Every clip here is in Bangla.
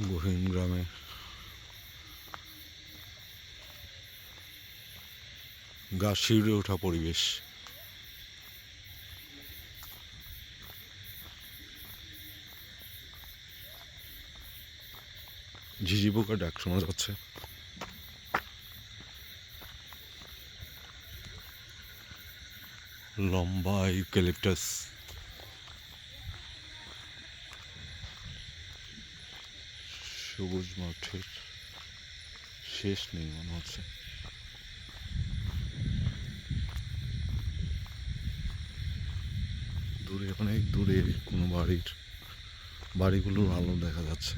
গহীন গ্রামে। গা শিউরে ওঠা পরিবেশ। ঝিঝি পোকা ডাক শোনা যাচ্ছে। লম্বা ইউক্যালিপটাস সবুজ মাঠের শেষ নেই মনে হচ্ছে। দূরে অনেক দূরে কোনো বাড়ির, বাড়িগুলোর আলো দেখা যাচ্ছে।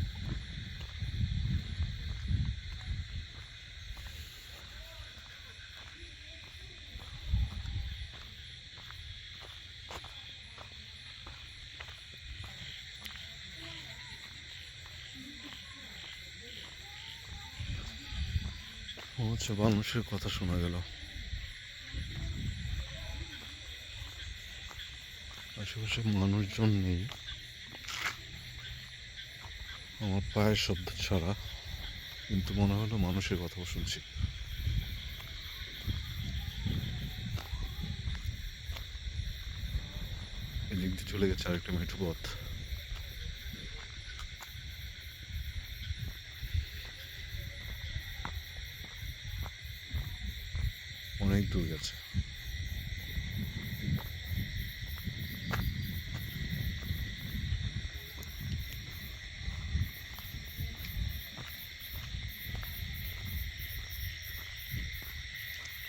হচ্ছে মানুষের কথা শোনা গেল। আশেপাশে মানুষজন নেই। আমার পায়ের শব্দ ছাড়া কিন্তু মনে হলো মানুষের কথা শুনছি। এদিক দিয়ে চলে গেছে আরেকটা মেঠো পথ। অনেক দূর গেছে।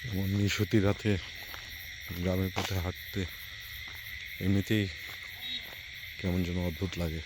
এমন নিশতি রাতে গ্রামের পথে হাঁটতে এমনিতেই কেমন যেন অদ্ভুত লাগে।